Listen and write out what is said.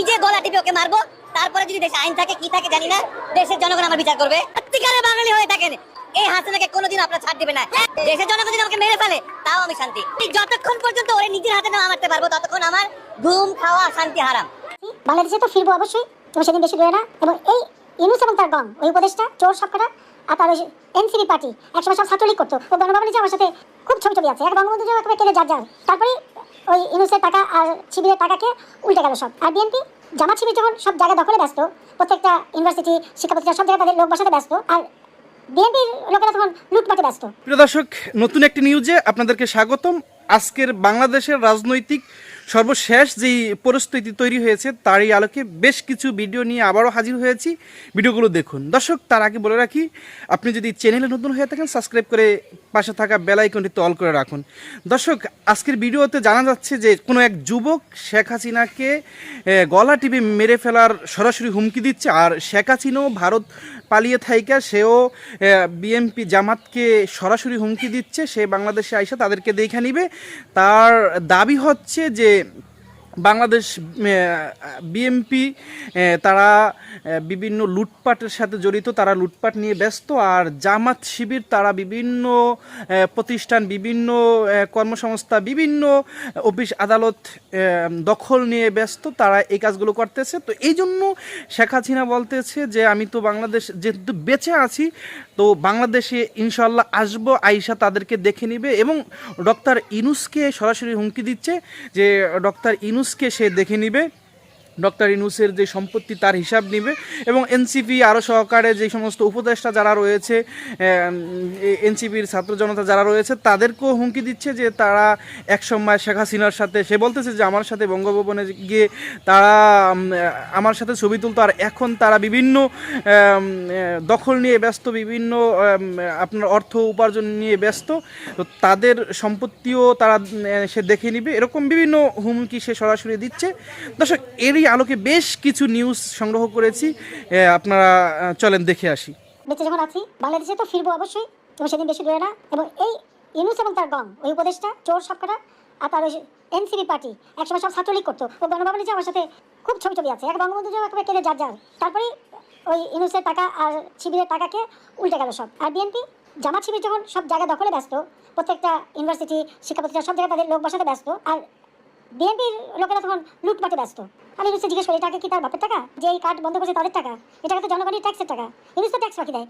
নিজে গলা টিপে ওকে মারবো, তারপরে যদি দেশে আইন থাকে, কি থাকে জানি না, দেশের জনগণ আমার বিচার করবে। সত্যিকারের বাঙালি হয়ে থাকেন। এই হাসিনাকে কোনোদিন আপনার ছাড় দিবে না। দেশের জনগণ যদি আমাকে মেরে ফেলে, তাও আমি শান্তি। যতক্ষণ পর্যন্ত ওরে নিজের হাতে না মারতে পারব, ততক্ষণ আমার ঘুম, খাওয়া, শান্তি হারাম। বাংলাদেশে তো ফিরবো অবশ্যই, তুমি সেদিন বেশি দূরে না। এবং এই ইউনুস এবং তার গং ওই উপদেশটা চোর সবকটা আর তার এনসিপি পার্টি, একসময় সব ছাত্রলীগ করতো। ও গণভবনে যে আমার সাথে খুব ছবি ছবি আছে। এক বঙ্গবন্ধু যে একেবারে কেটে যার যার। তারপরে ওই ইউনুসের টাকা আর শিবিরের টাকাকে উল্টে গেল সব। আর বিএনপি, জামাত শিবির যখন সব জায়গা দখলে ব্যস্ত, প্রত্যেকটা ইউনিভার্সিটি শিক্ষা প্রতিষ্ঠান সব জায়গায় তাদের লোক বসাতে ব্যস্ত, আর বিএনপির লোকেরা তখন লুটপাটে ব্যস্ত। প্রিয় দর্শক, নতুন একটি নিউজে আপনাদেরকে স্বাগতম। আজকের বাংলাদেশের রাজনৈতিক সর্বশেষ যেই পরিস্থিতি তৈরি হয়েছে, তারই আলোকে বেশ কিছু ভিডিও নিয়ে আবারও হাজির হয়েছি। ভিডিওগুলো দেখুন। দর্শক, তার আগে বলে রাখি, আপনি যদি চ্যানেলে নতুন হয়ে থাকেন, সাবস্ক্রাইব করে পাশে থাকা বেল আইকনটিতে অল করে রাখুন। দর্শক, আজকের ভিডিওতে জানা যাচ্ছে যে কোনো এক যুবক শেখ হাসিনাকে গলা টিপে মেরে ফেলার সরাসরি হুমকি দিচ্ছে আর শেখ হাসিনাও ভারত পালিয়ে থাইকা সেও বিএমপি জামাতকে সরাসরি হুমকি দিচ্ছে, সে বাংলাদেশে আইসা তাদেরকে দেখে নিবে। তার দাবি হচ্ছে যে বাংলাদেশ বিএমপি তারা বিভিন্ন লুটপাটের সাথে জড়িত, তারা লুটপাট নিয়ে ব্যস্ত, আর জামাত শিবির, তারা বিভিন্ন প্রতিষ্ঠান, বিভিন্ন কর্মসংস্থা, বিভিন্ন অফিস, আদালত দখল নিয়ে ব্যস্ত, তারা এই কাজগুলো করতেছে। তো এই জন্য শেখ হাসিনা বলতেছে যে, আমি তো বাংলাদেশ, যেহেতু বেঁচে আছি, তো বাংলাদেশে ইনশাল্লাহ আসব আইসা তাদেরকে দেখে নিবে। এবং ডক্টর ইনুসকে সরাসরি হুমকি দিচ্ছে যে, ডক্টর ইনুসকে সে দেখে নিবে। ডক্টর ইনুসের যে সম্পত্তি তার হিসাব নিবে এবং এনসিপি আরও সহকারে যে সমস্ত উপদেষ্টা যারা রয়েছে এনসিপির ছাত্র জনতা যারা রয়েছে, তাদেরকেও হুমকি দিচ্ছে যে তারা এক সময় শেখ হাসিনার সাথে, সে বলতেছে যে আমার সাথে বঙ্গভবনে গিয়ে তারা আমার সাথে ছবি তুলতো আর এখন তারা বিভিন্ন দখল নিয়ে ব্যস্ত, বিভিন্ন আপনার অর্থ উপার্জন নিয়ে ব্যস্ত, তো তাদের সম্পত্তিও তারা সে দেখে নিবে। এরকম বিভিন্ন হুমকি সে সরাসরি দিচ্ছে। দর্শক, এরই আলোকে বেশ কিছু নিউজ সংগ্রহ করেছি। আপনারা চলেন দেখে আসি। বেঁচে যখন আছি, বাংলাদেশে তো ফিরবো অবশ্যই তুমি সেদিন বেশি দূরে না, এবং এই ইউনুস এবং তার গং, ওই উপদেশটা চোর সবকটা আর তার এনসিপি পার্টি একসময় সব ছাত্রলীগ করতো। ও গণভবনে যে আমার সাথে খুব ছবি ছবি আছে, এক বঙ্গবন্ধু যে একেবারে কেটে যার যার। তারপরে ওই ইউনুসের টাকা আর শিবিরের টাকাকে উল্টে গেল সব। আর বিএনপি, জামাত শিবির যখন সব জায়গা দখলে ব্যস্ত, প্রত্যেকটা ইউনিভার্সিটি শিক্ষা প্রতিষ্ঠান সব জায়গায় তাদের লোক বসাতে ব্যস্ত, আর বিএনপির লোকেরা তখন লুটপাটে ব্যস্ত। আমি ইউনুসকে জিজ্ঞেস করি টাকা কি তার বাপের টাকা? যে এই কার্ড বন্ধ করছে তাদের টাকা? এটা তো জনগণের ট্যাক্সের টাকা। ইউনুস তো ট্যাক্স বাকি দেয়।